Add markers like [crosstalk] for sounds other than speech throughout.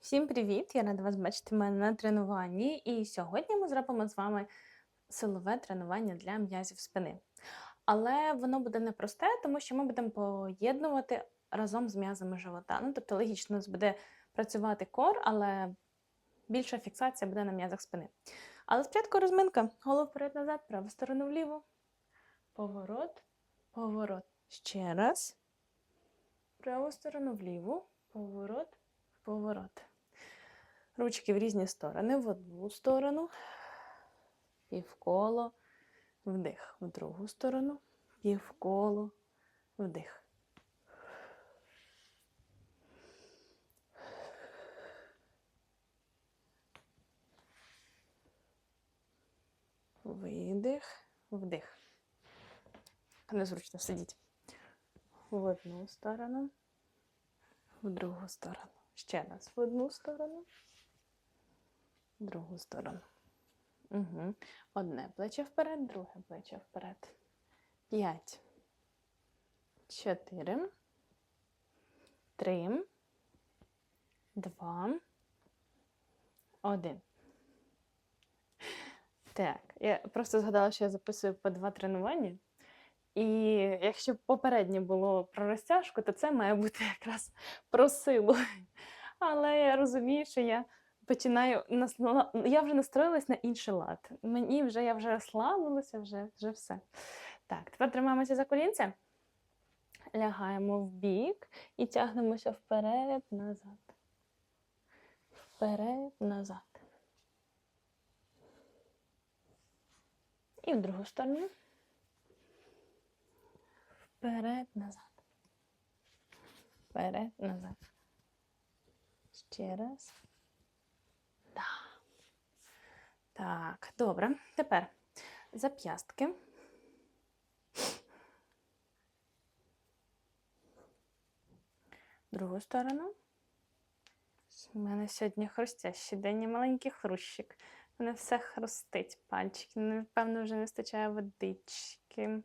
Всім привіт! Я рада вас бачити мене на тренуванні. І сьогодні ми зробимо з вами силове тренування для м'язів спини. Але воно буде непросте, тому що ми будемо поєднувати разом з м'язами живота. Ну, тобто, логічно, у нас буде працювати кор, але більша фіксація буде на м'язах спини. Але спочатку розминка. Голову вперед-назад, праву сторону вліво. Поворот, поворот. Ще раз. Праву сторону вліво. Поворот, поворот. Ручки в різні сторони, в одну сторону, півколо, вдих, в другу сторону, півколо, вдих. Видих, вдих. Незручно сидіть. В одну сторону, в другу сторону. Ще раз в одну сторону, в другу сторону. Угу. Одне плече вперед, друге плече вперед. П'ять. Чотири. Три. Два. Один. Так, я просто згадала, що я записую по два тренування. І якщо попереднє було про розтяжку, то це має бути якраз про силу. Але я розумію, що я починаю я вже настроїлась на інший лад. Мені вже я вже розслабилася, вже, вже все. Так, тепер тримаємося за колінця, лягаємо в бік і тягнемося вперед, назад. Вперед, назад. І в другу сторону. Вперед, назад. Вперед, назад. Ще раз. Да. Так, добре. Тепер зап'ястки. Другу сторону. У мене сьогодні хрустящий день і маленький хрущик. У мене все хрустить. Пальчики. Напевно, вже не вистачає водички.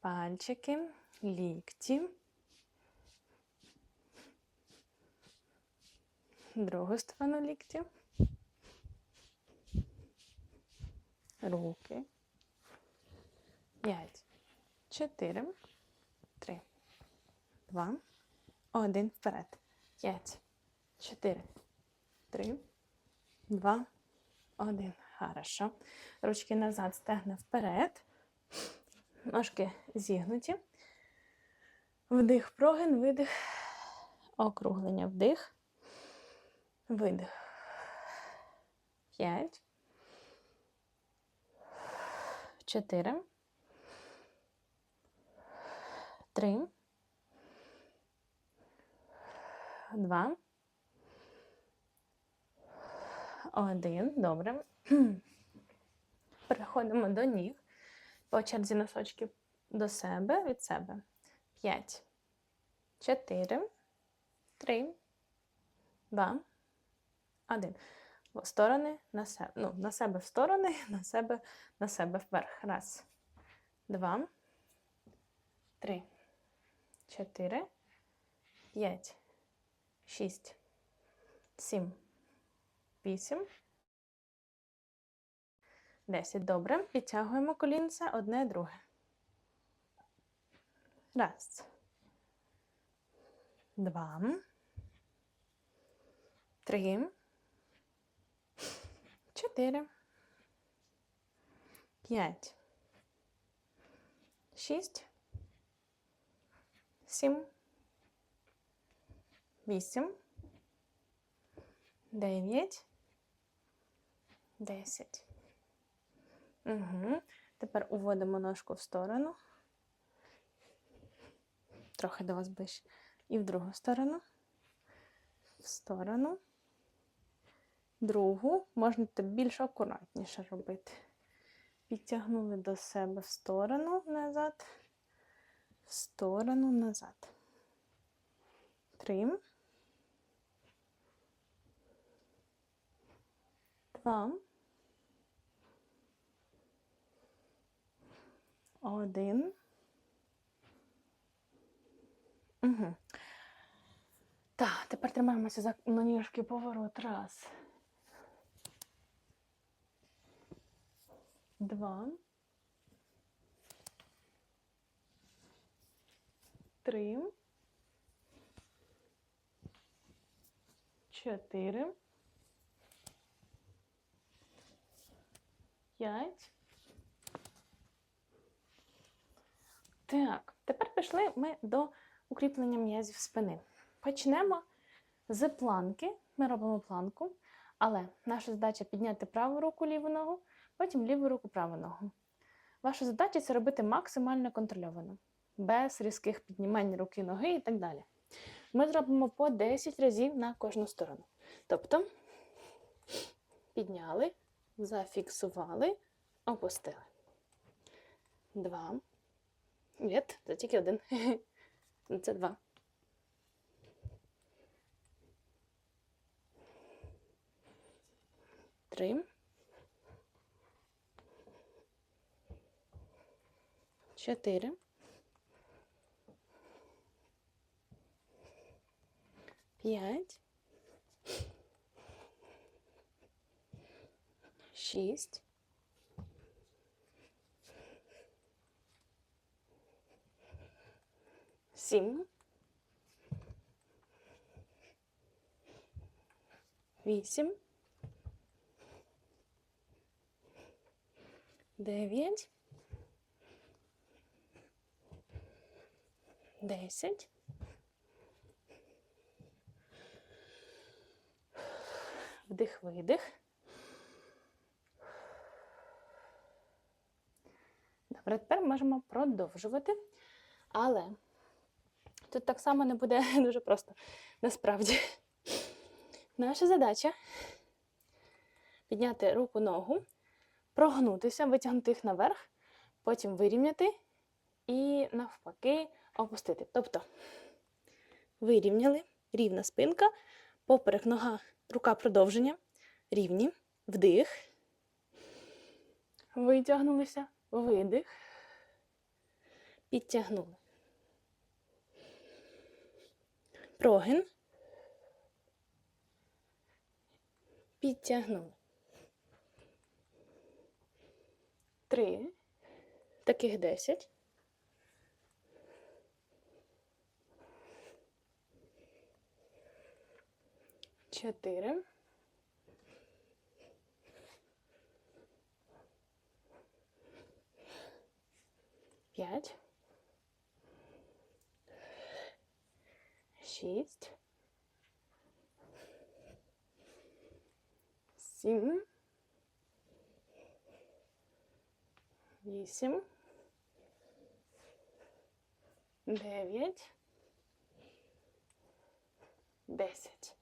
Пальчики, лікті. Другу сторону лікті. Руки. П'ять. Чотири. Три. Два. Один. Вперед. П'ять. Чотири. Три. Два. Один. Хорошо. Ручки назад, стегна вперед. Ножки зігнуті. Вдих, прогин, видих, округлення, вдих, видих. П'ять. 4, 3, 2, 1. Добре. Переходимо до ніг. По черзі носочки до себе, від себе. 5, 4, 3, 2, 1 сторони на себе. Ну, на себе в сторони, [laughs] на себе, на себе вверх. Раз. Два. Три. Чотири. П'ять. Шість. Сім. Вісім. Десять. Добре. Підтягуємо колінце одне друге. Раз. Два. Три. Чотири. П'ять. Шість. Сім. Вісім. Дев'ять. Десять. Угу. Тепер уводимо ножку в сторону. Трохи до вас ближче. І в другу сторону. В сторону. Другу. Можна більш акуратніше робити. Підтягнули до себе в сторону назад. В сторону назад. Три. Два. Один. Угу. Так, тепер тримаємося за на ніжки поворот. Раз. Два. Три. Чотири. П'ять. Так, тепер пішли ми до укріплення м'язів спини. Почнемо з планки. Ми робимо планку, але наша задача підняти праву руку, ліву ногу, потім ліву руку, праву ногу. Ваша задача це робити максимально контрольовано, без різких піднімань руки, ноги і так далі. Ми зробимо по 10 разів на кожну сторону. Тобто підняли, зафіксували, опустили. Два. Ні, це тільки один. [laughs] Це два. Три. Чотири. П'ять. Шість. Сім. Вісім. Дев'ять. Десять. Вдих, видих. Добре, тепер можемо продовжувати. Але тут так само не буде [laughs] дуже просто. Насправді. Наша задача підняти руку ногу, прогнутися, витягнути їх наверх, потім вирівняти і навпаки опустити. Тобто вирівняли, рівна спинка, поперек нога, рука продовження, рівні, вдих, витягнулися, видих, підтягнули. Прогин. Підтягнули. Три. Таких десять. Чотири. П'ять. Шість. Сім. Вісім. Дев'ять. Десять.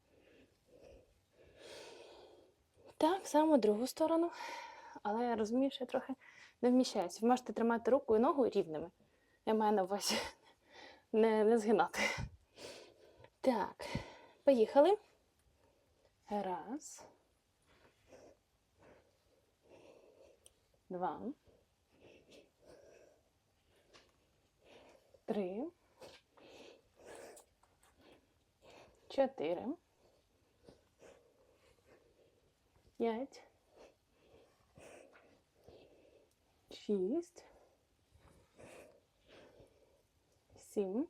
Так, само другу сторону. Але я розумію, що я трохи не вміщаюся. Ви можете тримати руку і ногу рівними. Я маю на увазі [laughs] не, не згинати. Так, поїхали. Раз. Два. Три. Чотири. П'ять. Шість. Сім.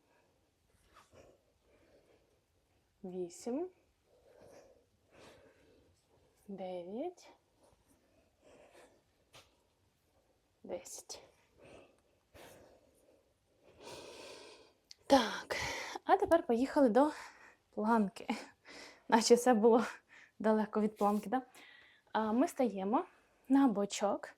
Вісім. Дев'ять. Десять. Так, а тепер поїхали до планки. Наче все було далеко від планки, так? Да? Ми стаємо на бочок.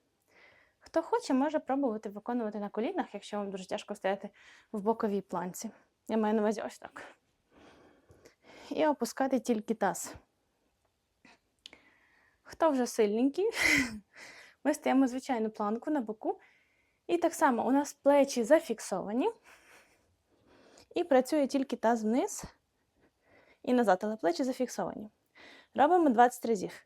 Хто хоче, може пробувати виконувати на колінах, якщо вам дуже тяжко стояти в боковій планці. Я маю на увазі ось так. І опускати тільки таз. Хто вже сильненький, [laughs] ми стаємо звичайну планку на боку. І так само у нас плечі зафіксовані. І працює тільки таз вниз і назад, але плечі зафіксовані. Робимо 20 разів.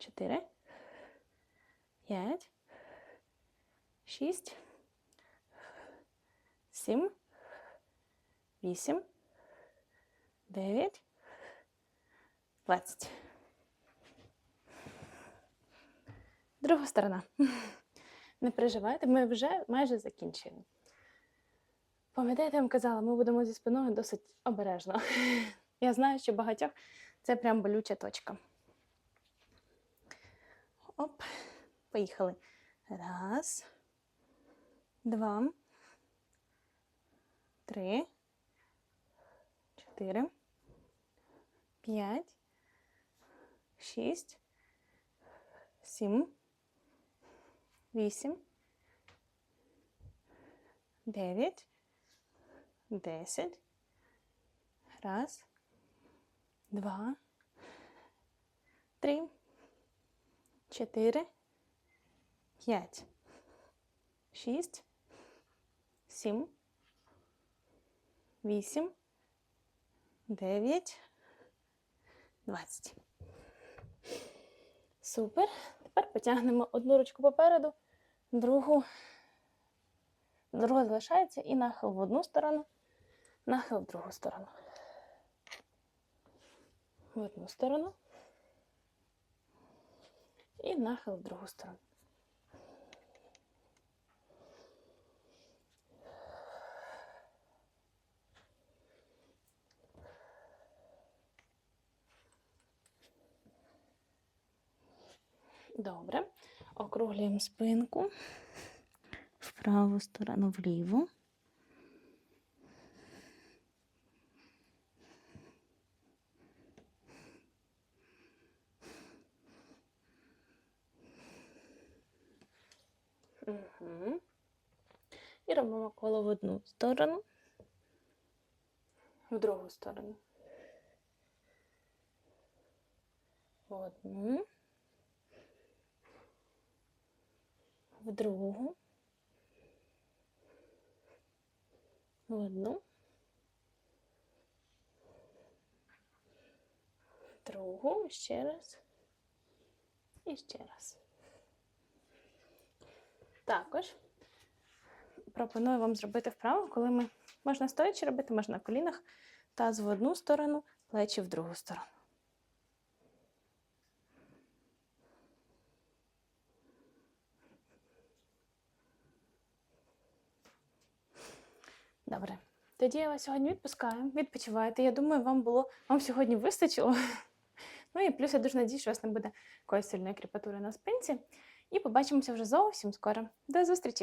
Чотири. П'ять. Шість. Сім. Вісім. Дев'ять. Двадцять. Друга сторона. [laughs] Не переживайте, ми вже майже закінчили. Пам'ятаєте, я вам казала, ми будемо зі спиною досить обережно. [laughs] Я знаю, що багатьох це прям болюча точка. Оп, поїхали. Раз, два, три, чотири, п'ять, шість, сім, вісім, дев'ять, десять. Раз, два, три, чотири, п'ять, шість, сім, вісім, дев'ять, двадцять. Супер. Тепер потягнемо одну ручку попереду, другу. Друга залишається і нахил в одну сторону, нахил в другу сторону. В одну сторону. І нахил в другу сторону. Добре. Округлюємо спинку в праву сторону вліву. Угу. І робимо коло в одну сторону, в другу сторону. В одну. в другу, в одну, в другу, ще раз і ще раз. Також пропоную вам зробити вправу, коли ми можна стоячи робити, можна на колінах, таз в одну сторону, плечі в другу сторону. Добре. Тоді я вас сьогодні відпускаю. Відпочивайте. Я думаю, вам було вам сьогодні вистачило. [laughs] Ну і плюс я дуже надію, що у вас не буде якоїсь сильної кріпатури на спинці. І побачимося вже зовсім скоро. До зустрічі!